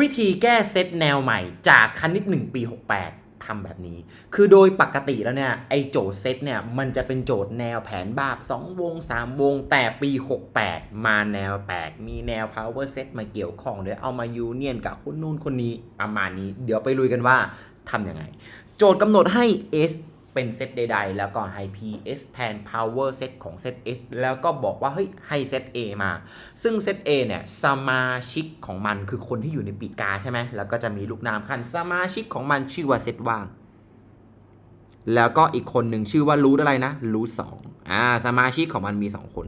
วิธีแก้เซตแนวใหม่จากคณิต1ปี 68ทำแบบนี้ คือโดยปกติแล้วเนี่ยไอโจทย์เซตเนี่ยมันจะเป็นโจทย์แนวแผนบาป2วง 3 วง แต่ปี 68 มาแนวแปลกมีแนว power set มาเกี่ยวข้องเดี๋ยวเอามายูเนียนกับคนนู้นคนนี้ประมาณนี้ เดี๋ยวไปลุยกันว่าทำยังไง โจทย์กำหนดให้ S เป็นเซตใดๆ แล้วก็ให้ PS แทน power set ของเซต S แล้วก็บอกว่าเฮ้ยให้เซต A มา ซึ่งเซต A เนี่ยสมาชิกของมันคือคนที่อยู่ในปีกาใช่ไหมแล้วก็จะมีลูกน้ำคันสมาชิกของมันชื่อว่าเซตว่างแล้วก็อีกคนหนึ่งชื่อว่ารู้อะไรนะรู้สองอ่าสมาชิกของมันมี 2 คน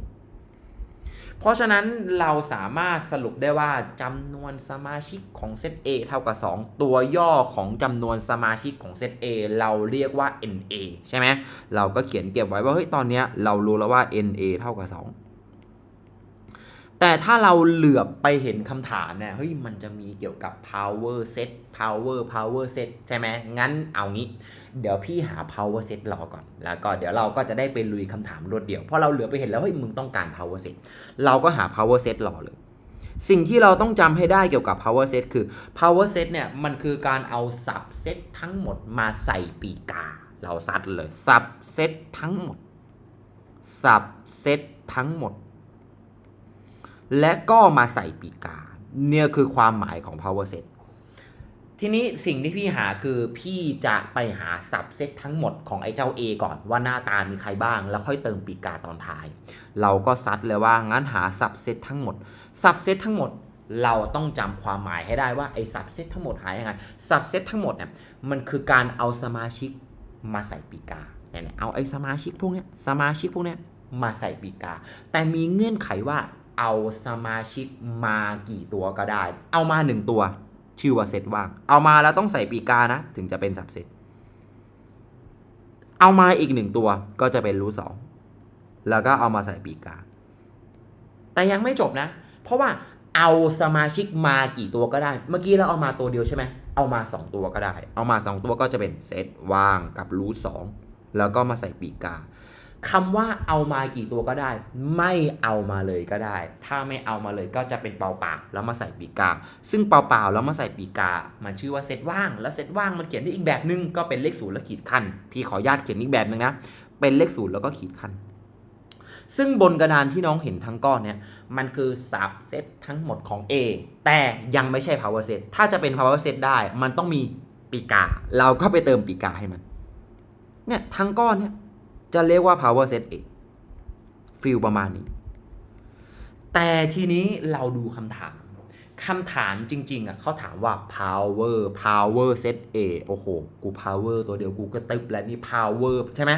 เพราะฉะนั้นเราสามารถสรุปได้ว่าจำนวนสมาชิกของเซต A เท่ากับ 2 ตัวย่อของจำนวนสมาชิกของเซต A เราเรียกว่า NA ใช่ไหมเราก็เขียนเก็บไว้ว่าเฮ้ยตอนนี้เรารู้แล้วว่า NA เท่ากับ 2 แต่ถ้าเราเหลือบไปเห็นคำถามเนี่ยเฮ้ยมันจะมีเกี่ยวกับ power set power power set ใช่ไหมงั้นเอางี้ เดี๋ยวพี่หา power set รอก่อน แล้วก็เดี๋ยวเราก็จะได้ไปลุยคำถามรวดเดียวเพราะเราเหลือไปเห็นแล้วเฮ้ยมึงต้องการ power set เราก็หา power set รอเลย สิ่งที่เราต้องจำให้ได้เกี่ยวกับ power set คือ power set เนี่ยมันคือการเอา subset ทั้งหมดมาใส่ปีกา เราซัดเลย subset ทั้งหมด subset ทั้งหมด และก็มาใส่ปีกา เนี่ยคือความหมายของ power set ทีนี้สิ่งที่พี่หาคือพี่จะไปหาสับเซตทั้งหมดของไอ้เจ้า A ก่อนว่าหน้าตามีใครบ้าง แล้วค่อยเติมปีกาตอนท้าย เราก็ซัดเลยว่างั้นหาสับเซตทั้งหมดสับเซตทั้งหมดเราต้องจำความหมายให้ได้ว่าไอ้สับเซตทั้งหมดหายยังไงสับเซตทั้งหมดเนี่ยมันคือการเอาสมาชิกมาใส่ปีกาเนี่ยเอาไอ้สมาชิกพวกเนี้ยสมาชิกพวกเนี้ยมาใส่ปีกา แต่มีเงื่อนไขว่า เอาสมาชิกมากี่ตัวก็ได้ เอามาหนึ่งตัว ชื่อว่าเซตว่าง เอามาแล้วต้องใส่ปีกานะ ถึงจะเป็นสับเซตเอามาอีกหนึ่งตัวก็จะเป็นรูทสองแล้วก็เอามาใส่ปีกา แต่ยังไม่จบนะ เพราะว่าเอาสมาชิกมากี่ตัวก็ได้ เมื่อกี้เราเอามาตัวเดียวใช่ไหมเอามา 2 ตัวก็ได้ เอามา 2 ตัวก็จะเป็นเซตว่างกับรูทสองแล้วก็มาใส่ปีกา คำว่าเอามากี่ตัวก็ได้ ไม่เอามาเลยก็ได้ ถ้าไม่เอามาเลยก็จะเป็นเปล่าๆแล้วมาใส่ปีกา ซึ่งเปล่าๆแล้วมาใส่ปีกา มันชื่อว่าเซตว่าง แล้วเซตว่างมันเขียนได้อีกแบบนึงก็เป็นเลขศูนย์แล้วขีดคันพี่ขออนุญาตเขียนอีกแบบนึงนะเป็นเลขศูนย์แล้วก็ขีดคันซึ่งบนกระดานที่น้องเห็นทั้งก้อนเนี่ยมันคือสับเซตทั้งหมดของ A แต่ยังไม่ใช่ power set ถ้าจะเป็น power set ได้ มันต้องมีปีกา เราก็ไปเติมปีกาให้มันเนี่ยทั้งก้อนเนี่ย จะเรียกว่า power set A ฟิลประมาณนี้ แต่ทีนี้เราดูคำถามคำถามจริง ๆอะเขาถามว่า power power set A โอ้โห กู power ตัวเดียวกูก็ตึบแล้วนี่ power ใช่ไหม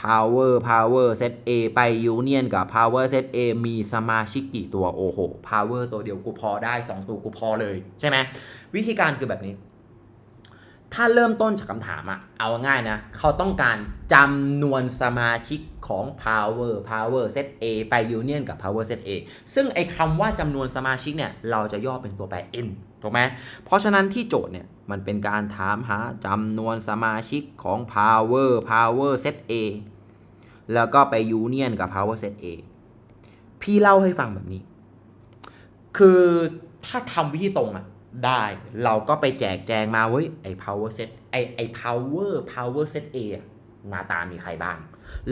power power set A ไป union กับ power set A มีสมาชิกกี่ตัว โอ้โห power ตัวเดียวกูพอได้ 2 ตัวกูพอเลยใช่ไหม วิธีการคือแบบนี้ ถ้าเริ่มต้นจากคำถามอะเอาง่ายนะ เขาต้องการจำนวนสมาชิกของ power power set A ไป union กับ power set A ซึ่งไอ้คำว่าจำนวนสมาชิกเนี่ย เราจะย่อเป็นตัวแปร n ถูกไหมเพราะฉะนั้นที่โจทย์เนี่ย มันเป็นการถามหาจำนวนสมาชิกของ power power set A แล้วก็ไป union กับ power set A พี่เล่าให้ฟังแบบนี้ คือถ้าทำวิธีตรงอะ ได้ เราก็ไปแจกแจงมาเว้ยไอ้ power set ไอ้ไอ้ power power set A หน้าตามีใครบ้าง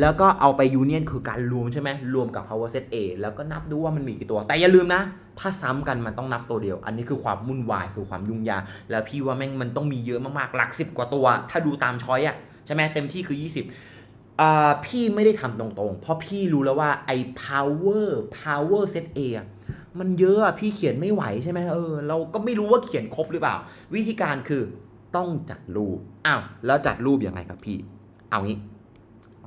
แล้วก็เอาไป union คือการรวมใช่ไหมรวมกับ power set A แล้วก็นับดูว่ามันมีกี่ตัว แต่อย่าลืมนะ ถ้าซ้ำกันมันต้องนับตัวเดียว อันนี้คือความวุ่นวายคือความยุ่งยากแล้วพี่ว่าแม่งมันต้องมีเยอะมากๆหลักสิบกว่าตัว ถ้าดูตามช้อยอะใช่ไหมเต็มที่คือ 20อ่าพี่ไม่ได้ทำตรงๆ เพราะพี่รู้แล้วว่าไอ้ power power set A อะ มันเยอะพี่เขียนไม่ไหวใช่ไหมเออเราก็ไม่รู้ว่าเขียนครบหรือเปล่า วิธีการคือต้องจัดรูปอ้าวแล้วจัดรูปยังไงครับพี่ เอางี้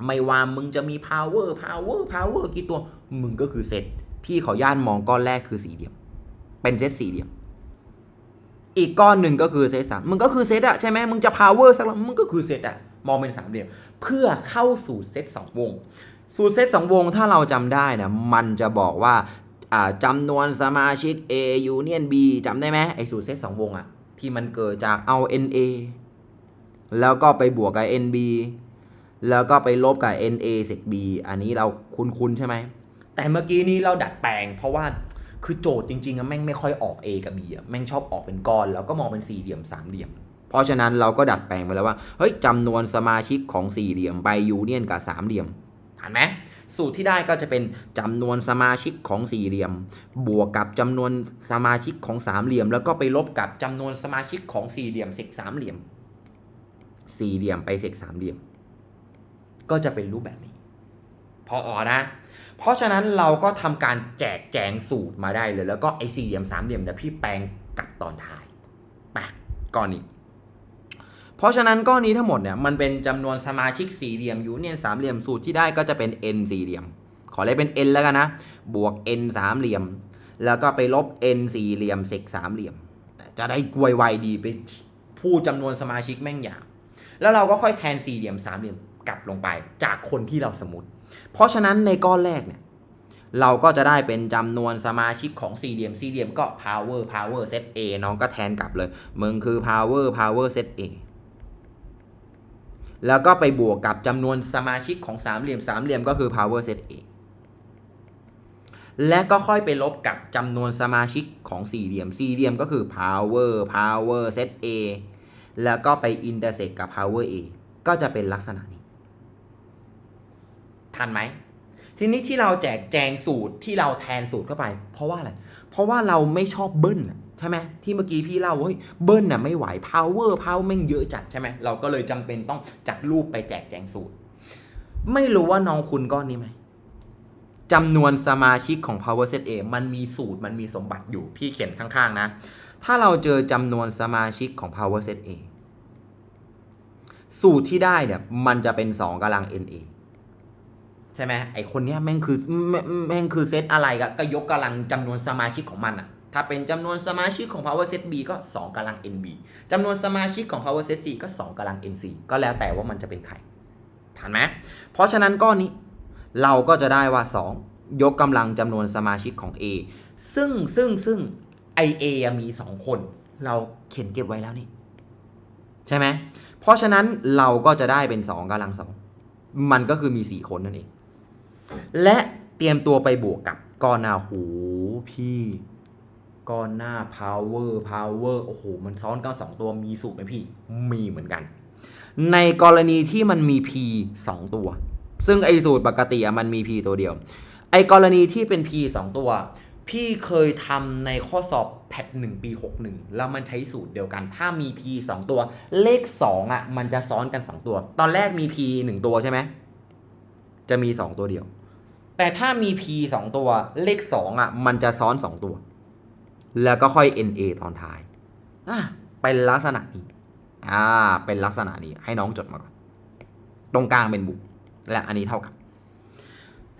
ไม่ว่ามึงจะมี power power power กี่ตัวมึงก็คือเซตพี่ขอย่านมองก้อนแรกคือสี่เหลี่ยม เป็นเซตสี่เหลี่ยม อีกก้อนหนึ่งก็คือเซตสามมึงก็คือเซตอะใช่ไหมมึงจะ power สักแล้วมึงก็คือเซตอะมองเป็นสามเหลี่ยม เพื่อเข้าสู่เซตสองวง สูตรเซตสองวงถ้าเราจำได้นะมันจะบอกว่า จำนวนสมาชิก A union B จำได้ไหมไอสูตรเซตสองวงอะที่มันเกิดจากเอา NA แล้วก็ไปบวกกับ NB แล้วก็ไปลบกับ NA เศษ B อันนี้เราคุ้นๆใช่ไหม แต่เมื่อกี้นี้เราดัดแปลง เพราะว่าคือโจทย์จริงๆอะแม่งไม่ค่อยออก A กับ B อะแม่งชอบออกเป็นก้อน แล้วก็มองเป็นสี่เหลี่ยมสามเหลี่ยม เพราะฉะนั้นเราก็ดัดแปลงไปแล้วว่าเฮ้ยจำนวนสมาชิกของสี่เหลี่ยมไปยูเนียนกับสามเหลี่ยมเห็นไหม สูตรที่ได้ก็จะเป็นจำนวนสมาชิกของสี่เหลี่ยม บวกกับจำนวนสมาชิกของสามเหลี่ยม แล้วก็ไปลบกับจำนวนสมาชิกของสี่เหลี่ยมเศษสามเหลี่ยม สี่เหลี่ยมไปเศษสามเหลี่ยม ก็จะเป็นรูปแบบนี้ พอออนะ เพราะฉะนั้นเราก็ทำการแจกแจงสูตรมาได้เลย แล้วก็ไอ้สี่เหลี่ยมสามเหลี่ยมเดี๋ยวพี่แปลงกลับตอนท้ายไปก้อนนี้ เพราะฉะนั้นก้อนนี้ทั้งหมดเนี่ยมันเป็นจำนวนสมาชิกสี่เหลี่ยมยูเนียนสามเหลี่ยมสูตรที่ได้ก็จะเป็น n สี่เหลี่ยม ขอเลยกเป็น n แล้วกันนะ บวก n สามเหลี่ยม แล้วก็ไปลบ n สี่เหลี่ยมเศษสามเหลี่ยม จะได้กวยไวดีไปพูดจำนวนสมาชิกแม่งยาวแล้วเราก็ค่อยแทนสี่เหลี่ยมสามเหลี่ยมกลับลงไปจากคนที่เราสมมติ เพราะฉะนั้นในก้อนแรกเนี่ยเราก็จะได้เป็นจำนวนสมาชิกของสี่เหลี่ยมสี่เหลี่ยมก็ power power set A น้องก็แทนกลับเลย มึงคือ power power set A แล้วก็ไปบวกกับจำนวนสมาชิกของสามเหลี่ยมสามเหลี่ยมก็คือ power set A และก็ค่อยไปลบกับจำนวนสมาชิกของสี่เหลี่ยมสี่เหลี่ยมก็คือ power power set A แล้วก็ไป intersect กับ power A ก็จะเป็นลักษณะนี้ ทันไหม ทีนี้ที่เราแจกแจงสูตรที่เราแทนสูตรเข้าไป เพราะว่าอะไร เพราะว่าเราไม่ชอบเบิ้ล ใช่ไหมที่เมื่อกี้พี่เล่าว่าเฮ้ยเบิ้ลน่ะไม่ไหว power power แม่งเยอะจัดใช่ไหมเราก็เลยจำเป็นต้องจัดรูปไปแจกแจงสูตร ไม่รู้ว่าน้องคุณก้อนนี้ไหมจำนวนสมาชิกของ power set A มันมีสูตรมันมีสมบัติอยู่พี่เขียนข้างๆนะ ถ้าเราเจอจำนวนสมาชิกของ power set A สูตรที่ได้เนี่ยมันจะเป็น 2กำลัง NA ใช่ไหมไอคนเนี้ยแม่งคือแม่งคือเซตอะไรก็ก็ยกกำลังจำนวนสมาชิกของมันอะ ถ้าเป็นจำนวนสมาชิกของ power set B ก็ 2กำลัง NB จำนวนสมาชิกของ power set C ก็ 2กำลัง NC ก็แล้วแต่ว่ามันจะเป็นใครทันไหมเพราะฉะนั้นก้อนนี้เราก็จะได้ว่า 2 ยกกำลังจำนวนสมาชิกของ A ซึ่งซึ่งซึ่งไอ A มี 2 คน เราเขียนเก็บไว้แล้วนี่ ใช่ไหมเพราะฉะนั้นเราก็จะได้เป็น 2กำลังสองมันก็คือมี 4 คนนั่นเอง และเตรียมตัวไปบวกกับก้อนนาหูพี่ ก้อนหน้า power power โอ้โห มันซ้อนกันสองตัวมีสูตรไหมพี่ มีเหมือนกัน ในกรณีที่มันมี p 2 ตัว ซึ่งไอสูตรปกติอะมันมี p ตัวเดียว ไอกรณีที่เป็น p 2 ตัว พี่เคยทำในข้อสอบแพท1ปี 61 แล้วมันใช้สูตรเดียวกัน ถ้ามี p 2 ตัว เลข 2อะมันจะซ้อนกัน 2 ตัว ตอนแรกมี p 1 ตัวใช่ไหม จะมี 2 ตัวเดียว แต่ถ้ามี p 2 ตัว เลข 2อะมันจะซ้อน 2 ตัว แล้วก็ค่อย na ตอนท้ายอะเป็นลักษณะนี้อ่าเป็นลักษณะนี้ให้น้องจดมาก่อนตรงกลางเป็นบุกและอันนี้เท่ากับ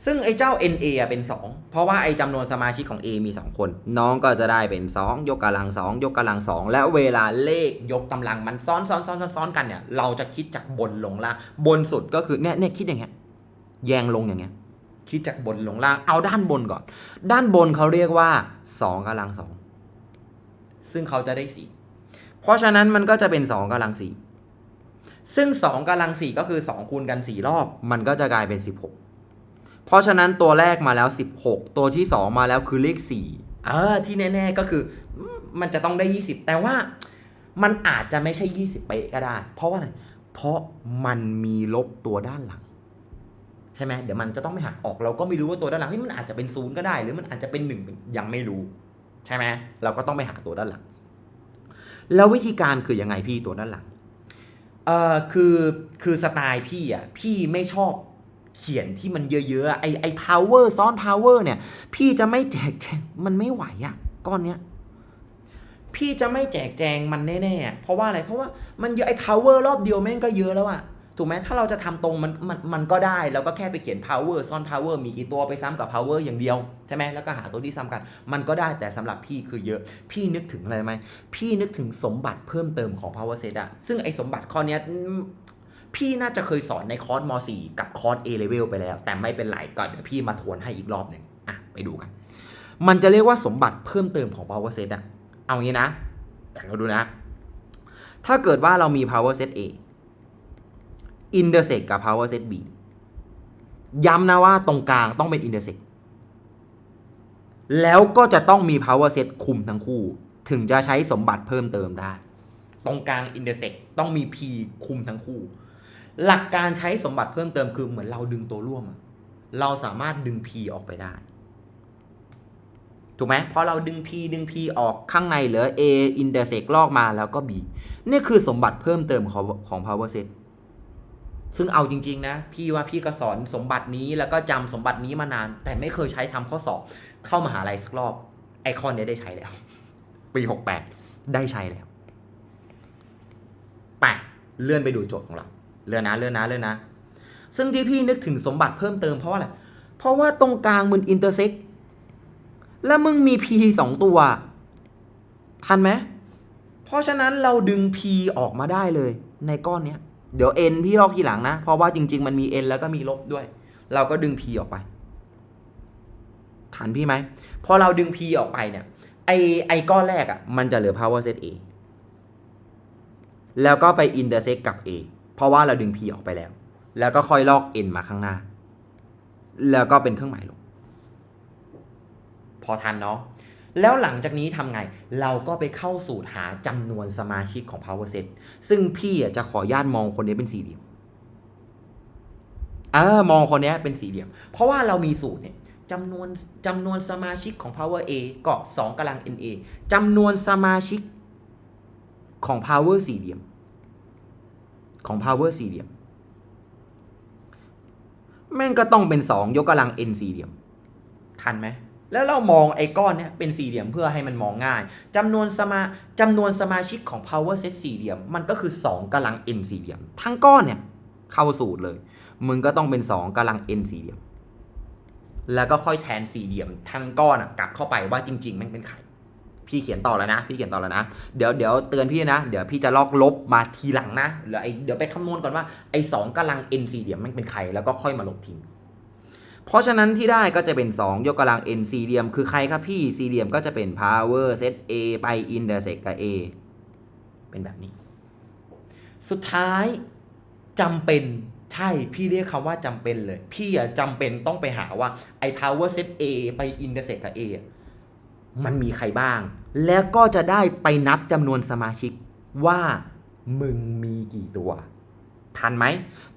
ซึ่งไอ้เจ้า NA อะเป็น 2 เพราะว่าไอ้จำนวนสมาชิกของ A มี 2 คน น้องก็จะได้เป็น 2 ยกกำลัง 2 ยกกำลัง 2 และเวลาเลขยกกำลังมันซ้อนซ้อนซ้อนซ้อนซ้อนกันเนี่ย เราจะคิดจากบนลงล่างบนสุดก็คือเนี่ยเนี่ยคิดอย่างเงี้ยแยงลงอย่างเงี้ยคิดจากบนลงล่างเอาด้านบนก่อน ด้านบนเขาเรียกว่า2กำลัง2 ซึ่งเขาจะได้4เพราะฉะนั้นมันก็จะเป็น2กำลัง4ซึ่ง2กำลัง4ก็คือ2คูณกัน4รอบ มันก็จะกลายเป็น16เพราะฉะนั้นตัวแรกมาแล้ว16ตัวที่2มาแล้วคือเลข4เออที่แน่ๆก็คือมมันจะต้องได้20แต่ว่ามันอาจจะไม่ใช่20เป๊ะก็ได้ เพราะว่าอะไรเพราะมันมีลบตัวด้านหลังใช่ไหมเดี๋ยวมันจะต้องไปหักออกเราก็ไม่รู้ว่าตัวด้านหลังที่มันอาจจะเป็นศูนย์ก็ได้ หรือมันอาจจะเป็นหนึ่งยังไม่รู้ ใช่ไหมเราก็ต้องไปหาตัวด้านหลัง แล้ววิธีการคือยังไงพี่ตัวด้านหลังเอ่อคือคือสไตล์พี่อะพี่ไม่ชอบเขียนที่มันเยอะๆอไอไอ power ซ้อน power เนี่ย พี่จะไม่แจกแจงมันไม่ไหวอะก้อนเนี้ยพี่จะไม่แจกแจงมันแน่ๆอะเพราะว่าอะไร เพราะว่ามันเยอะไอ power รอบเดียวแม่งก็เยอะแล้วอะ ถูกไหมถ้าเราจะทำตรงมันมันมันก็ได้เราก็แค่ไปเขียน power ซ่อน power มีกี่ตัวไปซ้ำกับ power อย่างเดียวใช่ไหมแล้วก็หาตัวที่ซ้ำกัน มันก็ได้แต่สำหรับพี่คือเยอะ พี่นึกถึงอะไรไหมพี่นึกถึงสมบัติเพิ่มเติมของ power set อะซึ่งไอ้สมบัติข้อเนี้ยพี่น่าจะเคยสอนในคอร์สม .4 กับคอร์ส A level ไปแล้ว แต่ไม่เป็นไรก็เดี๋ยวพี่มาทวนให้อีกรอบหนึ่งอะไปดูกัน มันจะเรียกว่าสมบัติเพิ่มเติมของ power set อะเอางี้นะแต่เราดูนะ ถ้าเกิดว่าเรามี power set A intersect กับ power set B ย้ำนะว่าตรงกลางต้องเป็น intersect แล้วก็จะต้องมี power set คุมทั้งคู่ ถึงจะใช้สมบัติเพิ่มเติมได้ ตรงกลาง intersect ต้องมี p คุมทั้งคู่ หลักการใช้สมบัติเพิ่มเติมคือเหมือนเราดึงตัวร่วม เราสามารถดึง p ออกไปได้ ถูกไหมพอเราดึง p ดึง p ออกข้างในเหลือ a intersect ลอกมาแล้วก็ b นี่คือสมบัติเพิ่มเติมของของ power set ซึ่งเอาจริง ๆ นะ พี่ว่าพี่ก็สอนสมบัตินี้แล้วก็จำสมบัตินี้มานาน แต่ไม่เคยใช้ทำข้อสอบ เข้ามหาลัยสักรอบ ไอคอนเนี้ยได้ใช้แล้ว ปี68ได้ใช้แล้วไปเลื่อนไปดูโจทย์ของเราเลื่อนนะเลื่อนนะเลื่อนนะ ซึ่งที่พี่นึกถึงสมบัติเพิ่มเติมเพราะว่าอะไรเพราะว่าตรงกลางมันอินเตอร์เซ็กแล้วมึงมี p สองตัว ทันไหม เพราะฉะนั้นเราดึง p ออกมาได้เลยในก้อนเนี้ย เดี๋ยว n พี่ลอกทีหลังนะ เพราะว่าจริง ๆ มันมี n แล้วก็มีลบด้วย เราก็ดึง p ออกไปทันพี่ไหม พอเราดึง p ออกไปเนี่ย ไอไอก้อนแรกอะ่ะ มันจะเหลือ power set a แล้วก็ไป intersect กับ a เพราะว่าเราดึง p ออกไปแล้ว แล้วก็ค่อยลอก n มาข้างหน้า แล้วก็เป็นเครื่องหมายลบ พอทันเนาะ แล้วหลังจากนี้ทำไง เราก็ไปเข้าสูตรหาจำนวนสมาชิกของ power set ซึ่งพี่จะขออนุญาตมองคนนี้เป็นสี่เหลี่ยมเออมองคนนี้เป็นสี่เหลี่ยม เพราะว่าเรามีสูตรเนี่ยจำนวนจำนวนสมาชิกของ power a ก็2กำลัง na จำนวนสมาชิกของ power สี่เหลี่ยม ของ power สี่เหลี่ยม แม่งก็ต้องเป็น 2 ยกกำลัง n สี่เหลี่ยม ทันไหม แล้วเรามองไอ้ก้อนเนี้ยเป็นสี่เหลี่ยมเพื่อให้มันมองง่ายจำนวนสมาจำนวนสมาชิกของ power set สี่เหลี่ยม มันก็คือ 2กำลัง n สี่เหลี่ยม ทั้งก้อนเนี่ยเข้าสูตรเลย มึงก็ต้องเป็น 2กำลัง n สี่เหลี่ยม แล้วก็ค่อยแทนสี่เหลี่ยม ทั้งก้อนอะกลับเข้าไปว่าจริงๆม่งเป็นไข่พี่เขียนต่อแล้วนะ พี่เขียนต่อแล้วนะ เดี๋ยวเดี๋ยวเตือนพี่นะ เดี๋ยวพี่จะลอกลบมาทีหลังนะเดี๋ยวไอเดี๋ยวไปคำนวณก่อนว่าไอสองกำลัง n สี่เหลี่ยมม่งเป็นไข่แล้วก็ค่อยมาลบทิ้ง เพราะฉะนั้นที่ได้ก็จะเป็น 2 ยกกำลัง n สี่เหลี่ยมคือใครครับพี่สี่เหลี่ยมก็จะเป็น power set a ไป intersect กับ a เป็นแบบนี้ สุดท้ายจำเป็นใช่พี่เรียกคำว่าจำเป็นเลย พี่อะจำเป็นต้องไปหาว่าไอ้ power set a ไป intersect กับ a มันมีใครบ้าง แล้วก็จะได้ไปนับจำนวนสมาชิกว่ามึงมีกี่ตัว ทันไหม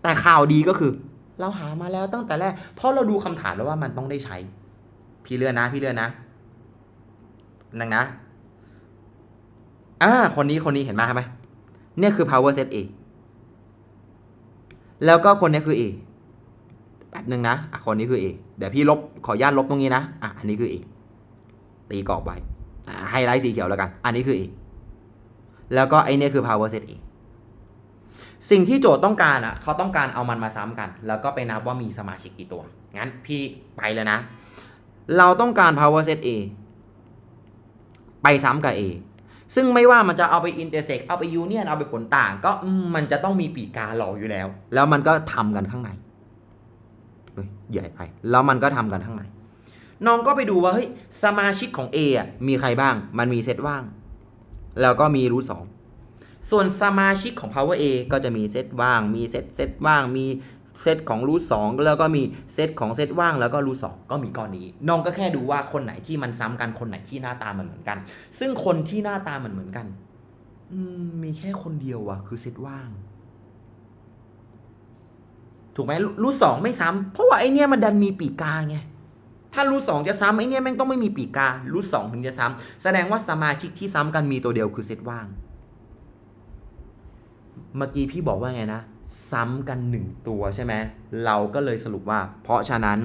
แต่ข่าวดีก็คือ เราหามาแล้วตั้งแต่แรก เพราะเราดูคำถามแล้วว่ามันต้องได้ใช้ พี่เลื่อนนะ พี่เลื่อนนะนังนะอ่าคนนี้คนนี้เห็นมครับไหมเนี่ยคือ power set A แล้วก็คนนี้คือ A แป๊บหนึ่งนะอะคนนี้คือ A เดี๋ยวพี่ลบขออนุญาตลบตรงนี้นะอะอันนี้คือ A ตีกรอบไว้ไฮไลท์สีเขียวแล้วกัน อันนี้คือ A แล้วก็ไอเนี่ยคือ power set A สิ่งที่โจทย์ต้องการอะเขาต้องการเอามันมาซ้ำกัน แล้วก็ไปนับว่ามีสมาชิกกี่ตัว งั้นพี่ไปเลยนะ เราต้องการ power set A ไปซ้ำกับ A ซึ่งไม่ว่ามันจะเอาไป intersect เอาไป union เอาไปผลต่าง ก็มันจะต้องมีปีกการออยู่แล้ว แล้วมันก็ทำกันข้างในใหญ่ไป แล้วมันก็ทำกันข้างในน้องก็ไปดูว่าเฮ้ยสมาชิกของ A อะมีใครบ้าง มันมีเซตว่าง แล้วก็มีรูทสอง ส่วนสมาชิกของ power A ก็จะมีเซตว่าง มีเซตเซตว่าง มีเซตของรูทสองแล้วก็มีเซตของเซตว่างแล้วก็รูทสองก็มีก้อนนี้ น้องก็แค่ดูว่าคนไหนที่มันซ้ำกันคนไหนที่หน้าตามันเหมือนกัน ซึ่งคนที่หน้าตามันเหมือนกันมีแค่คนเดียวอะคือเซตว่าง ถูกไหมรูทสองไม่ซ้ำเพราะว่าไอเนี้ยมันดันมีปีกกาไงถ้ารูทสองจะซ้ำไอเนี้ยแม่งต้องไม่มีปีกการูทสองถึงจะซ้ำแสดงว่าสมาชิกที่ซ้ำกันมีตัวเดียวคือเซตว่าง เมื่อกี้พี่บอกว่าไงนะ ซ้ำกันหนึ่งตัวใช่ไหม เราก็เลยสรุปว่า เพราะฉะนั้น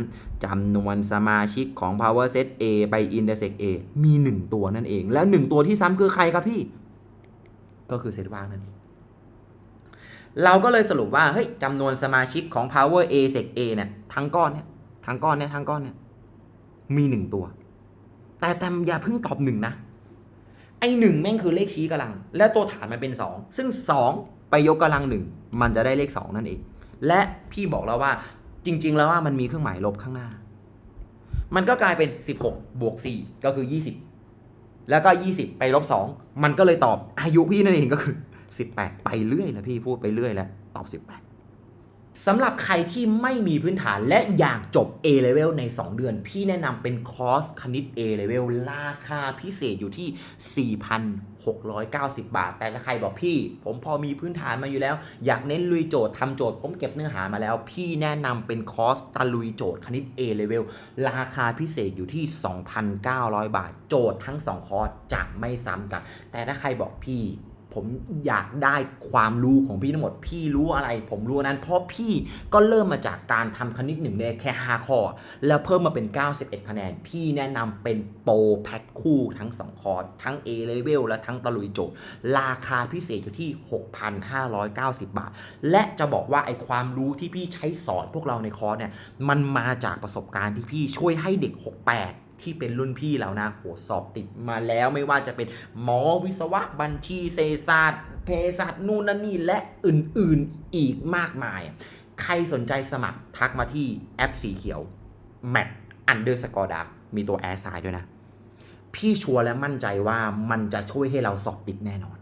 จำนวนสมาชิกของ power set A ไป intersect A มี 1 ตัวนั่นเอง แล้ว 1 ตัวที่ซ้ำคือใครครับพี่ ก็คือเซตว่างนั่นเอง เราก็เลยสรุปว่า เฮ้ยจำนวนสมาชิกของ power A sec A เนี่ย ทั้งก้อนเนี่ย ทั้งก้อนเนี่ย ทั้งก้อนเนี่ย มี 1 ตัว แต่แต่อย่าเพิ่งตอบหนึ่งนะ ไอหนึ่งแม่งคือเลขชี้กำลัง และตัวฐานมันเป็น 2 ซึ่ง 2 ไปยกกำลังหนึ่งมันจะได้เลข 2 นั่นเอง และพี่บอกแล้วว่าจริง ๆ แล้วว่ามันมีเครื่องหมายลบข้างหน้า มันก็กลายเป็น 16 บวก 4 ก็คือ 20 แล้วก็ 20 ไปลบ 2 มันก็เลยตอบอายุพี่นั่นเองก็คือ 18 ไปเรื่อยนะพี่พูดไปเรื่อยแล้วตอบ 18 สำหรับใครที่ไม่มีพื้นฐานและอยากจบ A level ใน 2 เดือน พี่แนะนำเป็นคอร์สคณิต A level ราคาพิเศษอยู่ที่ 4,690 บาท แต่ถ้าใครบอกพี่ ผมพอมีพื้นฐานมาอยู่แล้ว อยากเน้นลุยโจทย์ทำโจทย์ ผมเก็บเนื้อหามาแล้ว พี่แนะนำเป็นคอร์สตะลุยโจทย์คณิต A level ราคาพิเศษอยู่ที่ 2,900 บาท โจทย์ทั้ง 2 คอร์สจะไม่ซ้ำกัน แต่ถ้าใครบอกพี่ ผมอยากได้ความรู้ของพี่ทั้งหมด พี่รู้อะไร ผมรู้นนั้น เพราะพี่ก็เริ่มมาจากการทำคณิตหนึ่งได้แค่5ข้อ แล้วเพิ่มมาเป็น 91 คะแนน พี่แนะนำเป็นโปรแพ็คคู่ทั้ง 2 คอร์สทั้ง A level และทั้งตะลุยโจทย์ราคาพิเศษอยู่ที่ 6,590 บาท และจะบอกว่าไอความรู้ที่พี่ใช้สอนพวกเราในคอร์สเนี่ยมันมาจากประสบการณ์ที่พี่ช่วยให้เด็ก 68 ที่เป็นรุ่นพี่แล้วนะโหสอบติดมาแล้วไม่ว่าจะเป็นหมอวิศวะบัญชีเศรษฐศาสตร์เภสัชนู่นนั่นนี่และอื่นๆอีกมากมาย ใครสนใจสมัครทักมาที่แอปสีเขียว m a t underscore dark มีตัวแอร์ไซด์ด้วยนะ พี่ชัวร์และมั่นใจว่ามันจะช่วยให้เราสอบติดแน่นอน